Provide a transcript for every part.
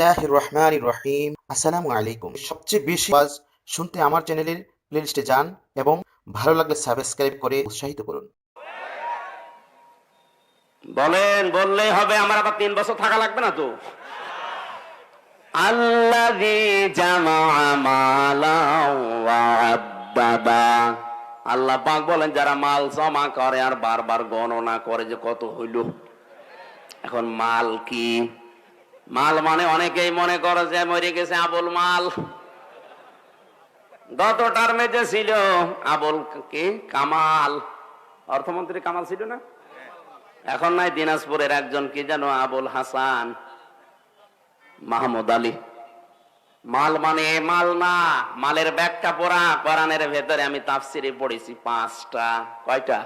বিসমিল্লাহ রহমান রহিম। আসসালামু আলাইকুম। সবচেয়ে বেশি শুনতে আমার চ্যানেলের প্লেলিস্টে যান এবং ভালো লাগলে সাবস্ক্রাইব করে উৎসাহিত করুন। বলেন হবে, আমার আবার তিন বছর থাকা লাগবে না তো? আল্লাহ পাক বলেন, যারা মাল জমা করে আর বারবার গণনা করে যে কত হইল। এখন মাল কি? মাল মানে অনেকেই মনে করে যে মরে গেছে আবুল মাল। গত টার্মে যে ছিল, আবুল কি? কামাল। অর্থমন্ত্রী কামাল ছিল না? এখন নাই, দিনাজপুরের একজন কি জানো? আবুল হাসান। মাহমুদ আলী। মাল মানে মাল না, মালের ব্যাগটা পড়া কোরআনের ভেতরে আমি তাফসিরে পড়েছি পাঁচটা। কয়টা?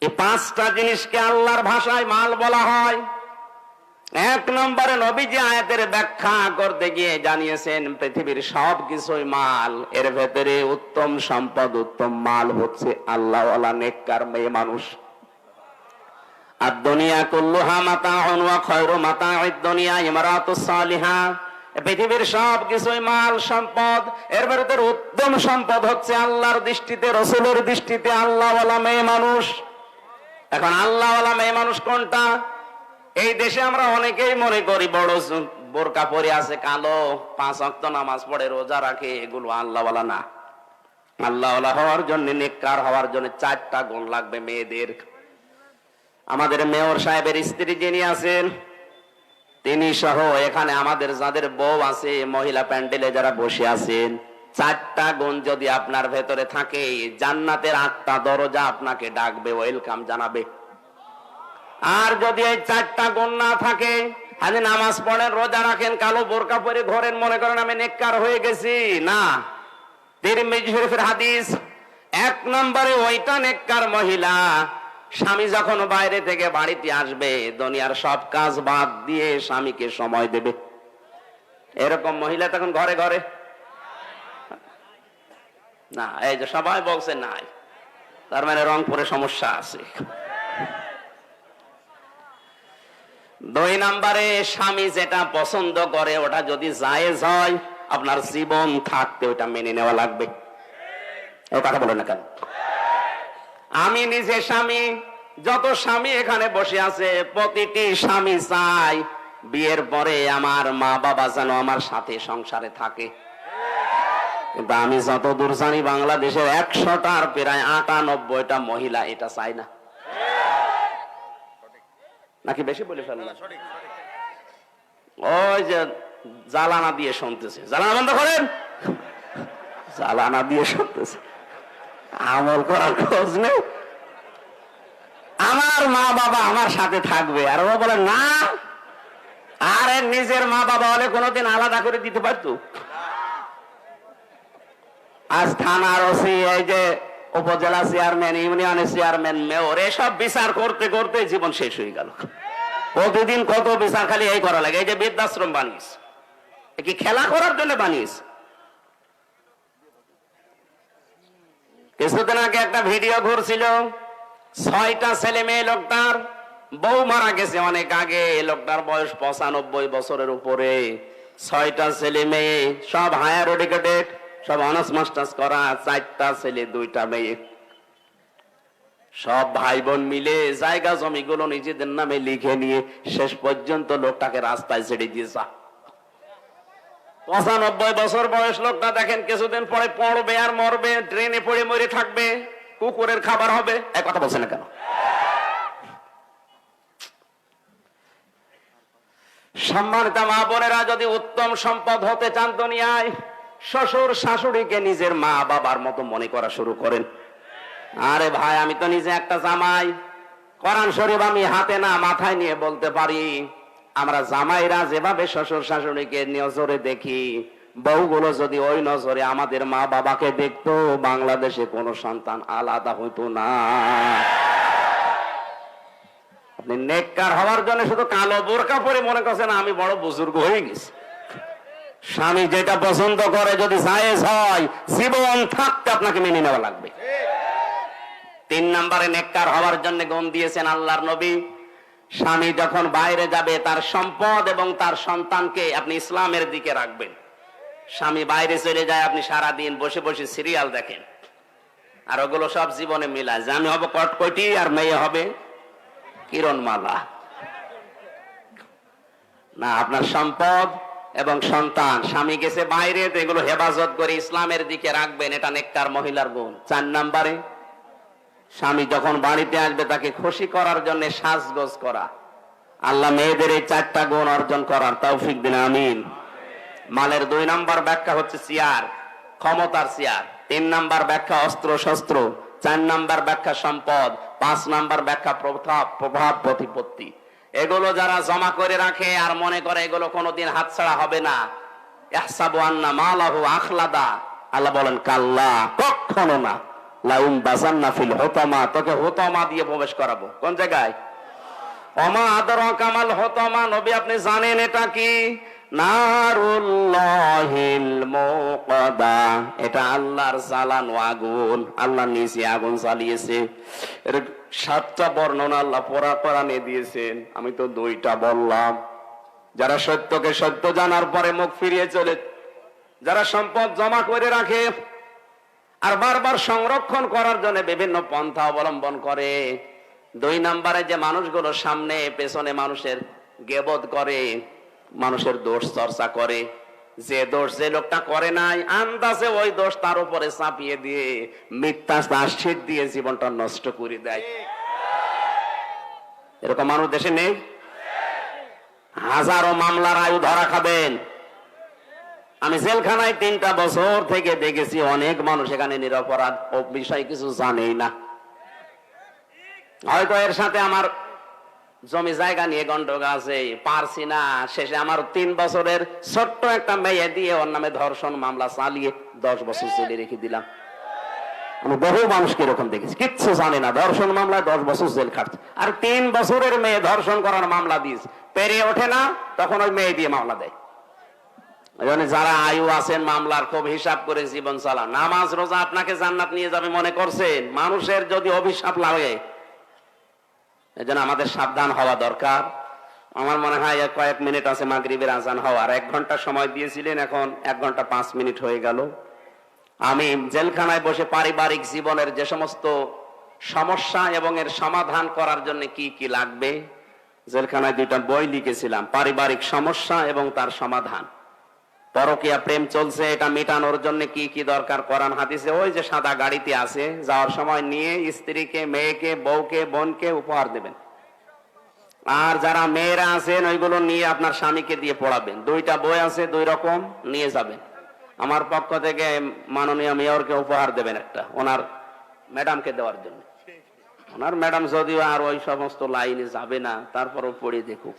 এই পাঁচটা জিনিসকে আল্লাহর ভাষায় মাল বলা হয়। এক নম্বরে নবীজি আয়াতের ব্যাখ্যা করতে গিয়ে জানিয়েছেন, পৃথিবীর সব কিছুই মাল, এর ভেতরে উত্তম সম্পদ, উত্তম মাল হচ্ছে আল্লাহওয়ালা নেককার মেয়ে মানুষ। আর দুনিয়া কুল্লুহা ওয়া খায়রু মাতাউদ দুনিয়া সালিহা। পৃথিবীর সব কিছুই মাল, সম্পদ, এর ভেতরে উত্তম সম্পদ হচ্ছে আল্লাহর দৃষ্টিতে, রসুলের দৃষ্টিতে আল্লাহওয়ালা মেয়ে মানুষ। এখন আল্লাহওয়ালা মেয়ে মানুষ কোনটা? এই দেশে আমরা অনেকেই মনে করি বড় বোরকা পরে আছে, কালো, পাঁচ অক্ত নামাজ পড়ে, রোজা রাখে, এগুলো আল্লাহওয়ালা না। আল্লাহওয়ালা হওয়ার জন্য, নেককার হওয়ার জন্য চারটা গুণ লাগবে মেয়েদের। আমাদের মেয়র সাহেবের স্ত্রী যিনি আছেন, তিনি সহ এখানে আমাদের যাদের বউ আছে, মহিলা প্যান্ডেলে যারা বসে আছেন, চারটা গুণ যদি আপনার ভেতরে থাকে, জান্নাতের আটটা দরজা আপনাকে ডাকবে, ওয়েলকাম জানাবে। আর যদি এই চারটা গুণ না থাকে আপনি নামাজ পড়েন, রোজা রাখেন, কালো বোরকা পরে ঘরেন, মনে করেন আমি নেককার হয়ে গেছি। না। হাদিস, এক নম্বরে ওইটা নেককার মহিলা, স্বামী যখন বাইরে থেকে বাড়িতে আসবে, দুনিয়ার সব কাজ বাদ দিয়ে স্বামীকে সময় দেবে। এরকম মহিলা তখন ঘরে ঘরে? না, এই যে সবাই বলছে নাই। তার মানে রংপুরে সমস্যা আছে। দুই নম্বরে, স্বামী যেটা পছন্দ করে, ওটা যদি জায়েজ হয়, আপনার জীবন থাকতে ওটা মেনে নেওয়া লাগবে। কথা বলে না কেন? আমি নিজে স্বামী, যত স্বামী এখানে বসে আছে, প্রতিটি স্বামী চাই বিয়ের পরে আমার মা বাবা যেন আমার সাথে সংসারে থাকে। কিন্তু আমি যত দূর জানি, বাংলাদেশের একশোটার প্রায় আটানব্বইটা মহিলা এটা চাই না। নাকি বেশি বলে ফেললাম ওই যে জ্বালানা দিয়ে শুনতেছে। জ্বালানা বন্ধ করেন। জ্বালানা দিয়ে শুনতেছে। আমল করার খোঁজ নেই। আমার মা বাবা আমার সাথে থাকবে। আর ও বলে না আরে নিজের মা বাবা হলে কোনোদিন আলাদা করে দিতে পারতো? আজ থানার ওসি এই যে উপজেলা চেয়ারম্যান, ইউনিয়নের চেয়ারম্যান, মেয়র, এসব বিচার করতে করতে জীবন শেষ হয়ে গেল। প্রতিদিন কত বিচার খালি এই করা লাগে, এই যে বৃদ্ধাশ্রম এ কি খেলা করার জন্য বানিয়েছ? কিছুদিন আগে একটা ভিডিও ঘুরছিল, ছয়টা ছেলে মেয়ে লোকটার, বউ মারা গেছে অনেক আগে লোকটার বয়স পঁচানব্বই বছরের উপরে। ছয়টা ছেলে মেয়ে, সব হায়ার এডুকেটেড সব অনার্স মাস্টার্স করা, চারটা ছেলে, দুইটা মেয়ে। সব ভাই বোন মিলে জায়গা জমিগুলো নিজেদের নামে লিখে নিয়ে শেষ পর্যন্ত লোকটাকে রাস্তায় ছেড়ে দিয়েছে পঁচানব্বই বছর বয়স লোকটা দেখেন, কিছুদিন পরে পড়বে আর মরবে ট্রেনে পড়ে মরে থাকবে, কুকুরের খাবার হবে। এক কথা বলছে না কেন? সম্মানিত মা বোনেরা, যদি উত্তম সম্পদ হতে চান দুনিয়ায় শ্বশুর শাশুড়িকে নিজের মা বাবার মতো মনে করা শুরু করেন। আরে ভাই, আমি তো নিজে একটা জামাই। কোরআন শরীফ আমি হাতে না মাথায় নিয়ে বলতে পারি। আমরা জামাইরা যেভাবে শ্বশুর শাশুড়িকে নজরে দেখি, বউগুলো যদি ওই নজরে আমাদের মা বাবাকে দেখতো, বাংলাদেশে কোনো সন্তান আলাদা হইতো না। আপনি নেককার হওয়ার জন্য শুধু কালো বোরকা পরে মনে করছেন আমি বড় বুজুর্গ হয়ে গেছি। স্বামী যেটা পছন্দ করে, যদি জায়েজ হয়, জীবন থাকতে আপনাকে মেনে নেওয়া লাগবে। তিন নম্বরে নেককার হওয়ার জন্য গুণ দিয়েছেন আল্লাহর নবী। স্বামী যখন বাইরে যাবে, তার সম্পদ এবং তার সন্তানকে আপনি ইসলামের দিকে রাখবেন। স্বামী বাইরে চলে যায়, আপনি সারা দিন বসে বসে সিরিয়াল দেখেন। আর ওগুলো সব জীবনে মিলায়। যে আমি হব কটকটি আর মেয়ে হবে কিরণমালা। না, আপনার সম্পদ এবং সন্তান, স্বামী গেছে বাইরে এগুলো হেফাজত করে ইসলামের দিকে রাখবেন, এটা নেককার মহিলার গুণ। চার নাম্বারে, স্বামী যখন বাড়িতে আসবে, তাকে খুশি করার জন্য সাজগোজ করা। আল্লাহ মেয়েদের এই চারটা গুণ অর্জন করার তৌফিক দিন, আমিন। মালের দুই নাম্বার ব্যাখ্যা হচ্ছে চেয়ার ক্ষমতার চেয়ার তিন নাম্বার ব্যাখ্যা অস্ত্র, শস্ত্র। চার নাম্বার ব্যাখ্যা সম্পদ। পাঁচ নাম্বার ব্যাখ্যা প্রভাব প্রভাব প্রতিপত্তি। এগুলো যারা জমা করে রাখে আর মনে করে এগুলো কোনোদিন হাতছাড়া হবে না। আল্লাহ বলেন, কাল্লা না। তোকে দিয়ে প্রবেশ করাবো। কোন জায়গায়? কামাল আপনি জানেন এটা কি? এটা আল্লাহর জ্বালানো আগুন। আল্লাহ নিচে আগুন জ্বালিয়েছে। সাতটা বর্ণনা আল্লাহ পড়া কোরআনে দিয়েছেন, আমি তো দুইটা বললাম। যারা সত্যকে সত্য জানার পরে মুখ ফিরিয়ে চলে, যারা সম্পদ জমা করে রাখে আর বারবার সংরক্ষণ করার জন্য বিভিন্ন পন্থা অবলম্বন করে, দুই নম্বরে যে মানুষগুলো সামনে, পেছনে মানুষের গেবদ করে, মানুষের দোষ চর্চা করে যে দোষ যে লোকটা করে নাই, আন্দাজে ওই দোষ তার উপরে চাপিয়ে দিয়ে মিথ্যা আশ্রিত দিয়ে জীবনটা নষ্ট করে দেয়। এরকম মানুষ দেশে নেই? হাজারো মামলার আয়ু ধরা খাবেন। আমি জেলখানায় তিনটা বছর থেকে দেখেছি অনেক মানুষ এখানে নিরপরাধ বিষয় কিছু জানেই না। হয়তো এর সাথে আমার জমি জায়গা নিয়ে গন্ডগোল আছে, পারছি না। শেষে আমার তিন বছরের ছোট্ট একটা মেয়ে দিয়ে ওর নামে ধর্ষণ মামলা চালিয়ে দশ বছর জেলে রেখে দিলাম। আমি বহু মানুষকে এরকম দেখেছি, কিচ্ছু জানে না। ধর্ষণ মামলায় দশ বছর জেল খাটছে। আর তিন বছরের মেয়ে ধর্ষণ করার মামলা দিস পেরিয়ে ওঠে না, তখন ওই মেয়ে দিয়ে মামলা দেয়। যারা আয়ু আছেন, মামলার খুব হিসাব করে জীবন চালান। নামাজ, রোজা আপনাকে জান্নাত নিয়ে যাবে মনে করছেন? মানুষের যদি অভিশাপ লাগে এজন্য আমাদের সাবধান হওয়া দরকার। আমার মনে হয় কয়েক মিনিট আছে মাগরিবের আজান হওয়ার। এক ঘণ্টা সময় দিয়েছিলেন, এখন এক ঘণ্টা পাঁচ মিনিট হয়ে গেল। আমি জেলখানায় বসে পারিবারিক জীবনের যে সমস্ত সমস্যা এবং এর সমাধান করার জন্য কি কি লাগবে, জেলখানায় দুইটা বই লিখেছিলাম, পারিবারিক সমস্যা এবং তার সমাধান। পরকিয়া প্রেম চলছে, এটা মেটানোর জন্য কি কি দরকার? কোরআন, হাদিসে ওই যে সাদা গাড়িতে আছে, যাওয়ার সময় নিয়ে স্ত্রীকে, মেয়েকে, বউকে, বোনকে উপহার দেবেন। আর যারা মেয়েরা আছেন, ওইগুলো নিয়ে আপনার স্বামীকে দিয়ে পড়াবেন। দুইটা বই আছে, দুই রকম, নিয়ে যাবেন। আমার পক্ষ থেকে মাননীয় মেয়রকে উপহার দেবেন একটা, ওনার ম্যাডামকে দেওয়ার জন্য। ওনার ম্যাডাম যদিও আর ওই সমস্ত লাইনে যাবে না, তারপরও পড়ে দেখুক।